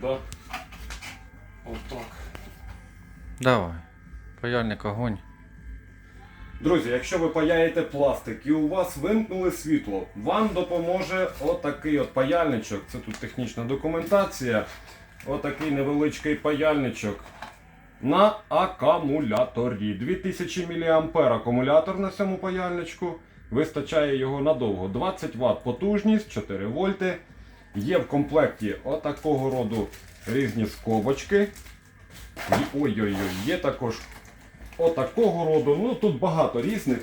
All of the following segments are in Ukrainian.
сюди. Отак. Давай. Паяльник огонь. Друзі, якщо ви паяєте пластик і у вас вимкнули світло, вам допоможе отакий от паяльничок. Це тут технічна документація. Отакий невеличкий паяльничок на акумуляторі. 2000 мА акумулятор на цьому паяльничку. Вистачає його надовго. 20 Вт потужність, 4 вольти. Є в комплекті отакого роду різні скобочки. Ой-ой-ой, є також отакого роду. Ну тут багато різних,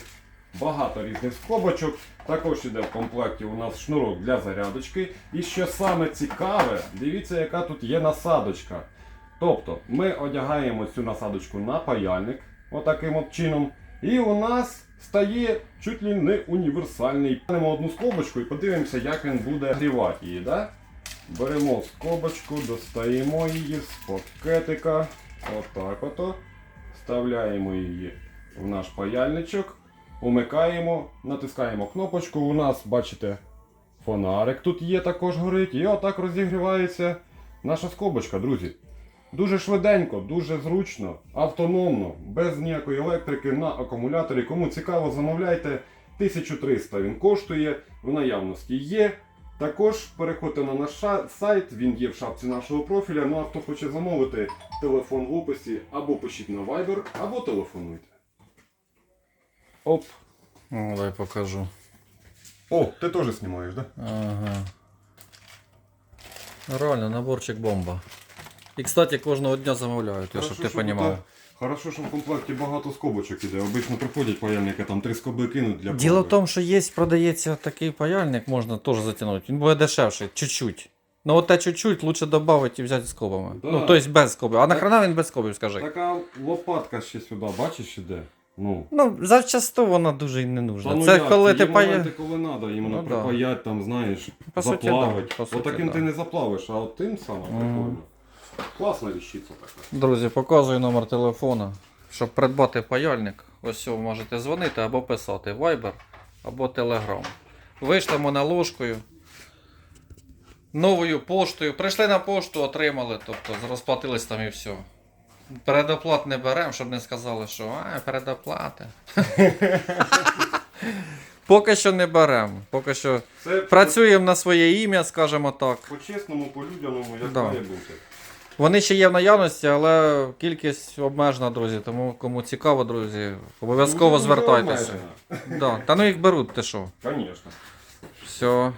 багато різних скобочок. Також іде в комплекті у нас шнурок для зарядочки. І що саме цікаве, дивіться, яка тут є насадочка. Тобто ми одягаємо цю насадочку на паяльник, отаким от чином. І у нас стає чуть ли не універсальний. Беремо одну скобочку і подивимося, як він буде грівати її. Да? Беремо скобочку, достаємо її з пакетика. Отак ото. Вставляємо її в наш паяльничок, умикаємо, натискаємо кнопочку. У нас, бачите, фонарик тут є, також горить. І отак розігрівається наша скобочка, друзі. Дуже швиденько, дуже зручно, автономно, без ніякої електрики на акумуляторі. Кому цікаво, замовляйте. 1300 він коштує, в наявності є. Також переходьте на наш сайт, він є в шапці нашого профіля. Ну а хто хоче замовити, телефон в описі, або пишіть на Viber, або телефонуйте. Оп. О, дай покажу. О, ти теж знімаєш, так? Да? Ага. Реально, наборчик бомба. І, кстати, кожного дня замовляють, щоб ти розумів. Хорошо, що в комплекті багато скобочок іде. Обично приходять паяльники, там три скоби кинуть для Діло в тому, що є, продається такий паяльник, можна теж затягнути. Він буде дешевший, чуть-чуть. Ну от те чуть-чуть лучше додати і взяти скобами. Да. Ну, тобто без скобів. А нахрена він без скобів, скажи? Така лопатка ще сюди, бачиш, іде? Ну. Ну, завчасто вона дуже і не нужна. Та ну Це як, коли ти моменти, пая... коли треба, іменно Ну да. там, знаєш, По суті, заплавить. да, по суті, Отаким да. ти не заплавиш, а от тим самим прикольно. Класна віщиця така. Друзі, показую номер телефона. Щоб придбати паяльник, ось ви можете дзвонити або писати Viber або Telegram. Вийшлемо наложкою. Новою поштою. Прийшли на пошту, отримали, тобто розплатились там і все. Передоплат не беремо, щоб не сказали, що а, передоплати. Поки що не беремо. Поки що Це працюємо на своє ім'я, скажімо так. по-чесному, по-людяному, як має бути. Вони ще є в наявності, але кількість обмежена, друзі. Тому кому цікаво, друзі, обов'язково Ну, звертайтеся. Да. Та ну їх беруть, ти що? Звісно. Все.